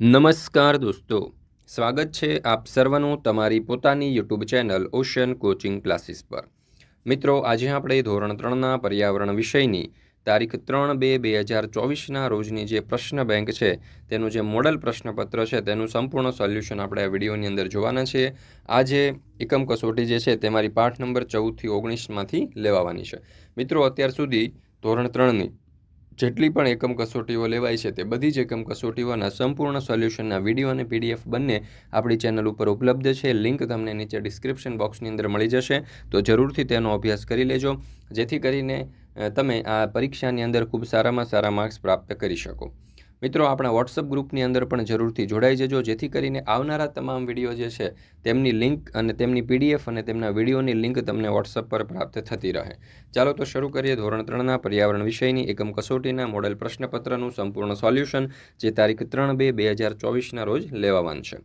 નમસ્કાર દોસ્તો. સ્વાગત છે આપ સર્વનું તમારી પોતાની YouTube channel Ocean coaching classes પર. મિત્રો, આજે આપણે ધોરણ ત્રણના પર્યાવરણ વિષયની તારીખ ત્રણ બે બે હજાર ચોવીસના રોજની જે પ્રશ્ન બેંક છે, તેનું જે મોડલ પ્રશ્નપત્ર છે, તેનું સંપૂર્ણ સોલ્યુશન આપણે આ વિડીયોની અંદર જોવાના છીએ આજે એકમ કસોટી જે છે તે મારી પાઠ નંબર ચૌદથી ઓગણીસમાંથી લેવાવાની છે. મિત્રો, અત્યાર સુધી ધોરણ ત્રણની જેટલી પણ એકમ કસોટીઓ લેવાય છે તે બધી જ એકમ કસોટીઓના સંપૂર્ણ સોલ્યુશનના વીડિયો અને પીડીએફ બંને આપણી ચેનલ ઉપર ઉપલબ્ધ છે. લિંક તમને નીચે ડિસ્ક્રિપ્શન બોક્સની અંદર મળી જશે. તો જરૂરથી તેનો અભ્યાસ કરી લેજો, જેથી કરીને તમે આ પરીક્ષાની અંદર ખૂબ સારામાં સારા માર્ક્સ પ્રાપ્ત કરી શકો. મિત્રો, આપણા વોટ્સઅપ ગ્રુપની અંદર પણ જરૂરથી જોડાઈ જજો. જેથી કરીને આવનારા તમામ વીડિયો જે છે, તેમની લિંક અને તેમની પીડીએફ અને તેમના વિડીયોની લિંક તમને વોટ્સઅપ પર પ્રાપ્ત થતી રહે. ચાલો તો શરૂ કરીએ ધોરણ ત્રણના પર્યાવરણ વિષયની. એકમ કસોટીના મોડેલ પ્રશ્નપત્રનું સંપૂર્ણ સોલ્યુશન, જે તારીખ ત્રણ બે બે હજાર ચોવીસના રોજ લેવાવાન છે.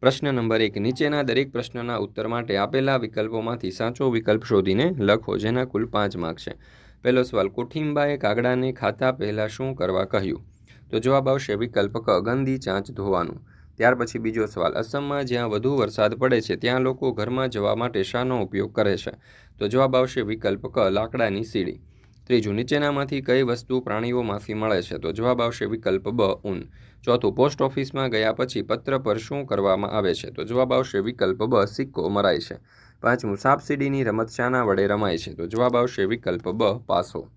પ્રશ્ન નંબર એક, નીચેના દરેક પ્રશ્નના ઉત્તર માટે આપેલા વિકલ્પોમાંથી સાચો વિકલ્પ શોધીને લખો, જેના કુલ પાંચ માર્ક છે. પહેલો સવાલ, કોઠિંબાએ કાગડાને ખાતા પહેલાં શું કરવા કહ્યું? તો જવાબ આવશે વિકલ્પ ક, ગંદી ચાંચ ધોવાનું. ત્યાર પછી બીજો સવાલ, અસમમાં જ્યાં વધુ વરસાદ પડે છે, ત્યાં લોકો ઘરમાં જવા માટે શાનો ઉપયોગ કરે છે? તો જવાબ આવશે વિકલ્પ ક, લાકડાની સીડી. ત્રીજું, નીચેનામાંથી કઈ વસ્તુ પ્રાણીઓમાંથી મળે છે? તો જવાબ આવશે વિકલ્પ બ, ઊન. ચોથું, પોસ્ટ ઓફિસમાં ગયા પછી પત્ર પર શું કરવામાં આવે છે? તો જવાબ આવશે વિકલ્પ બ, સિક્કો મરાય છે. પાંચમું સાપસીડીની રમત શાના વડે રમાય છે? તો જવાબ આવશે વિકલ્પ બ, પાસો.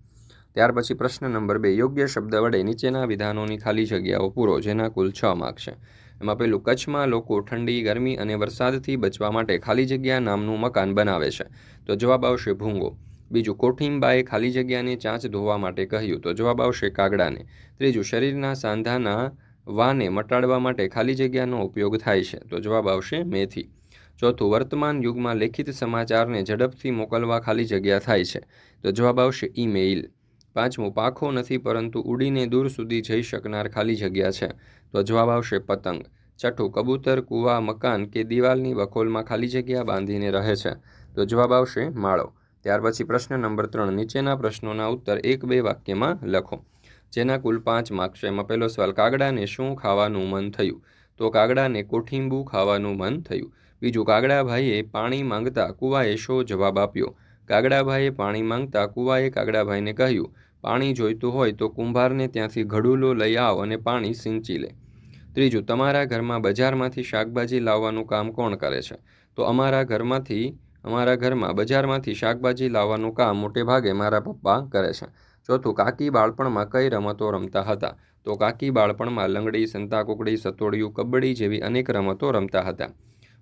ત્યાર પછી પ્રશ્ન નંબર બે, યોગ્ય શબ્દ વડે નીચેના વિધાનોની ખાલી જગ્યાઓ પૂરો, જેના કુલ છ માર્ક છે. એમાં પેલું કચ્છમાં લોકો ઠંડી, ગરમી અને વરસાદથી બચવા માટે ખાલી જગ્યા નામનું મકાન બનાવે છે. તો જવાબ આવશે ભૂંગો. બીજું કોઠીંબાએ ખાલી જગ્યાને ચાંચ ધોવા માટે કહ્યું. તો જવાબ આવશે કાગડાને. ત્રીજું, શરીરના સાંધાના વાને મટાડવા માટે ખાલી જગ્યાનો ઉપયોગ થાય છે. તો જવાબ આવશે મેથી. ચોથું, વર્તમાન યુગમાં લેખિત સમાચારને ઝડપથી મોકલવા ખાલી જગ્યા થાય છે. તો જવાબ આવશે ઈમેઇલ પાંચમું, પાંખો નથી, પરંતુ ઉડીને દૂર સુધી જઈ શકનાર ખાલી જગ્યા છે. તો જવાબ આવશે પતંગ. છઠ્ઠું, કબૂતર, કૂવા, મકાન કે દિવાલની બખોલમાં ખાલી જગ્યા બાંધીને રહે છે. તો જવાબ આવશે માળો. ત્યાર પછી પ્રશ્ન નંબર ત્રણ, નીચેના પ્રશ્નોના ઉત્તર એક બે વાક્યમાં લખો. જેના કુલ પાંચ માર્ક્સ છે. એમાં પહેલો સવાલ, કાગડાને શું ખાવાનું મન થયું? તો કાગડાને કોઠીંબુ ખાવાનું મન થયું. બીજું, કાગડાભાઈએ પાણી માંગતા કુવાએ શો જવાબ આપ્યો? કાગડાભાઈએ પાણી માંગતા કુવાએ કાગડાભાઈને કહ્યું પાણી જોઈતું હોય તો કુંભારને ત્યાંથી ઘડુલો લઈ આવ અને પાણી સિંચી લે. ત્રીજું, તમારા ઘરમાં બજારમાંથી શાકભાજી લાવવાનું કામ કોણ કરે છે? તો અમારા ઘરમાંથી, અમારા ઘરમાં બજારમાંથી શાકભાજી લાવવાનું કામ મોટે ભાગે મારા પપ્પા કરે છે. ચોથું, કાકી બાળપણમાં કઈ રમતો રમતા હતા? તો કાકી બાળપણમાં લંગડી, સંતાકુકડી, સતોડિયું, કબડ્ડી જેવી અનેક રમતો રમતા હતા.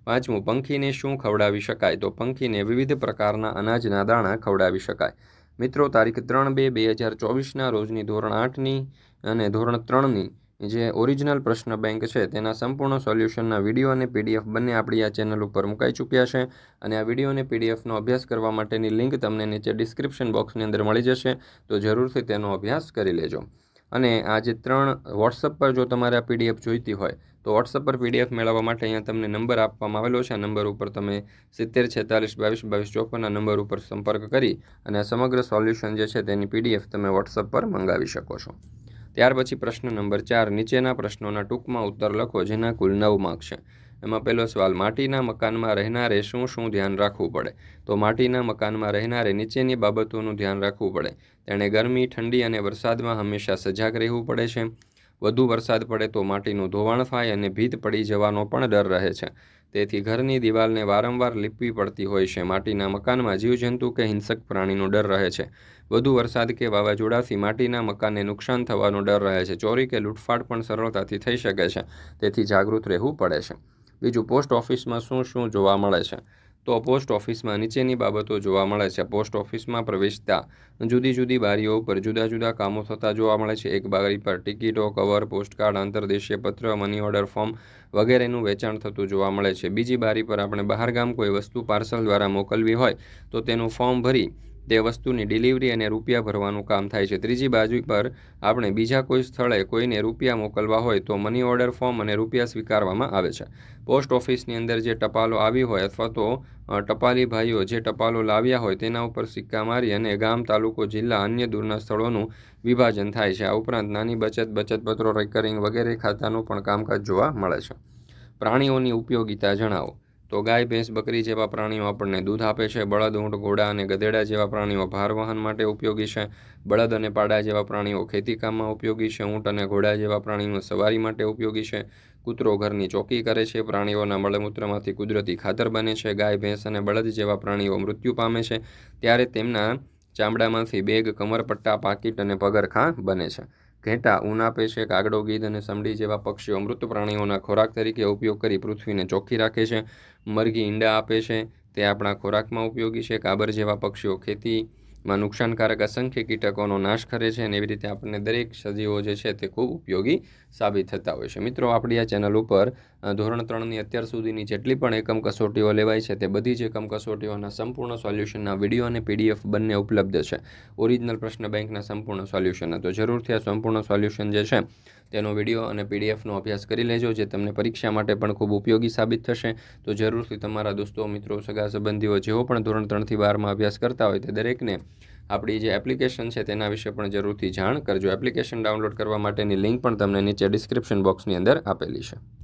પાંચમું, પંખીને શું ખવડાવી શકાય? તો પંખીને વિવિધ પ્રકારના અનાજના દાણા ખવડાવી શકાય. મિત્રો, તારીખ ત્રણ બે બે હજાર ચોવીસના રોજની ધોરણ આઠની અને ધોરણ ત્રણની જે ઓરિજિનલ પ્રશ્ન બેંક છે, તેના સંપૂર્ણ સોલ્યુશનના વીડિયો અને પીડીએફ બંને આપણી આ ચેનલ ઉપર મુકાઈ ચૂક્યા છે અને આ વીડિયો અને પીડીએફનો અભ્યાસ કરવા માટેની લિંક તમને નીચે ડિસ્ક્રિપ્શન બોક્સની અંદર મળી જશે, તો જરૂરથી તેનો અભ્યાસ કરી લેજો. અને આ જે ત્રણ વોટ્સઅપ પર જો તમારે આ પીડીએફ જોઈતી હોય તો વોટ્સઅપ પર પીડીએફ મેળવવા માટે અહીંયા તમને નંબર આપવામાં આવેલો છે. આ નંબર ઉપર તમે સિત્તેર, છેતાલીસ, બાવીસ બાવીસ ચોપનના નંબર ઉપર સંપર્ક કરી અને આ સમગ્ર સોલ્યુશન જે છે તેની પીડીએફ તમે વોટ્સઅપ પર મંગાવી શકો છો. ત્યાર પછી પ્રશ્ન નંબર ચાર, નીચેના પ્રશ્નોના ટૂંકમાં ઉત્તર લખો, જેના કુલ નવ માર્ક છે. એમાં પહેલો સવાલ, માટીના મકાનમાં રહેનારે શું શું ધ્યાન રાખવું પડે? તો માટીના મકાનમાં રહેનારે નીચેની બાબતોનું ધ્યાન રાખવું પડે. તેણે ગરમી, ઠંડી અને વરસાદમાં હંમેશા સજાગ રહેવું પડે છે. વધુ વરસાદ પડે તો માટીનું ધોવાણ થાય અને ભીત પડી જવાનો પણ ડર રહે છે. તેથી ઘરની દિવાલને વારંવાર લીપવી પડતી હોય છે. માટીના મકાનમાં જીવજંતુ કે હિંસક પ્રાણીનો ડર રહે છે. વધુ વરસાદ કે વાવાઝોડાથી માટીના મકાનને નુકસાન થવાનો ડર રહે છે. ચોરી કે લૂંટફાટ પણ સરળતાથી થઈ શકે છે. તેથી જાગૃત રહેવું પડે છે. બીજું, પોસ્ટ ઓફિસમાં શું શું જોવા મળે છે? તો પોસ્ટ ઓફિસમાં નીચેની બાબતો જોવા મળે છે. પોસ્ટ ઓફિસમાં પ્રવેશતા જુદી જુદી બારીઓ ઉપર જુદા જુદા કામો થતા જોવા મળે છે. એક બારી પર ટિકિટો, કવર, પોસ્ટકાર્ડ, આંતરદેશીય પત્ર, મની ઓર્ડર ફોર્મ વગેરેનું વેચાણ થતું જોવા મળે છે. બીજી બારી પર આપણે બહારગામ કોઈ વસ્તુ પાર્સલ દ્વારા મોકલવી હોય તો તેનું ફોર્મ ભરી તે વસ્તુની ડિલિવરી અને રૂપિયા ભરવાનું કામ થાય છે. ત્રીજી બાજુ પર આપણે બીજા કોઈ સ્થળે કોઈને રૂપિયા મોકલવા હોય તો મની ઓર્ડર ફોર્મ અને રૂપિયા સ્વીકારવામાં આવે છે. પોસ્ટ ઓફિસની અંદર જે ટપાલો આવી હોય અથવા તો ટપાલી ભાઈઓ જે ટપાલો લાવ્યા હોય તેના ઉપર સિક્કા મારી અને ગામ, તાલુકો, જિલ્લા, અન્ય દૂરના સ્થળોનું વિભાજન થાય છે. આ ઉપરાંત નાની બચત, બચતપત્રો રેકરિંગ વગેરે ખાતાનું પણ કામકાજ જોવા મળે છે. પ્રાણીઓની ઉપયોગિતા જણાવો. તો ગાય, ભેંસ, બકરી જેવા પ્રાણીઓ આપણને દૂધ આપે છે. બળદ, ઊંટ, ઘોડા અને ગધેડા જેવા પ્રાણીઓ ભાર વહન માટે ઉપયોગી છે. બળદ અને પાડા જેવા પ્રાણીઓ ખેતીકામમાં ઉપયોગી છે. ઊંટ અને ઘોડા જેવા પ્રાણીઓ સવારી માટે ઉપયોગી છે. કૂતરો ઘરની ચોકી કરે છે. પ્રાણીઓના મળમૂત્રમાંથી કુદરતી ખાતર બને છે. ગાય, ભેંસ અને બળદ જેવા પ્રાણીઓ મૃત્યુ પામે છે. ત્યારે તેમના ચામડામાંથી બેગ, કમરપટ્ટા, પાકીટ અને પગરખાં બને છે. ઘેટા ઉના છે, કાગડો, ગીધ અને સમડી જેવા પક્ષીઓ મૃત પ્રાણીઓના ખોરાક તરીકે ઉપયોગ કરી પૃથ્વીને ચોખ્ખી રાખે છે. મરઘી ઈંડા આપે છે. તે આપણા ખોરાકમાં ઉપયોગી છે. કાબર જેવા પક્ષીઓ ખેતીમાં નુકસાનકારક અસંખ્ય કીટકોનો નાશ કરે છે અને એવી રીતે આપણને દરેક સજીવો જે છે તે ખૂબ ઉપયોગી સાબિત થતા હોય છે. મિત્રો, આપણી આ ચેનલ ઉપર ધોરણ ત્રણની અત્યાર સુધીની જેટલી પણ એકમ કસોટીઓ લેવાય છે તે બધી જ એકમ કસોટીઓના સંપૂર્ણ સોલ્યુશનના વીડિયો અને પીડીએફ બંને ઉપલબ્ધ છે. ઓરિજિનલ પ્રશ્ન બેંકના સંપૂર્ણ સોલ્યુશનના તો જરૂરથી આ સંપૂર્ણ સોલ્યુશન જે છે તેનો વીડિયો અને પીડીએફનો અભ્યાસ કરી લેજો, જે તમને પરીક્ષા માટે પણ ખૂબ ઉપયોગી સાબિત થશે. તો જરૂરથી તમારા દોસ્તો, મિત્રો, સગા સંબંધીઓ જેઓ પણ ધોરણ ત્રણથી બારમાં અભ્યાસ કરતા હોય તે દરેકને આપણી જે એપ્લિકેશન છે તેના વિશે પણ જરૂરથી જાણ કરજો. એપ્લિકેશન ડાઉનલોડ કરવા માટેની લિંક પણ તમને નીચે ડિસ્ક્રિપ્શન બોક્સની અંદર આપેલી છે.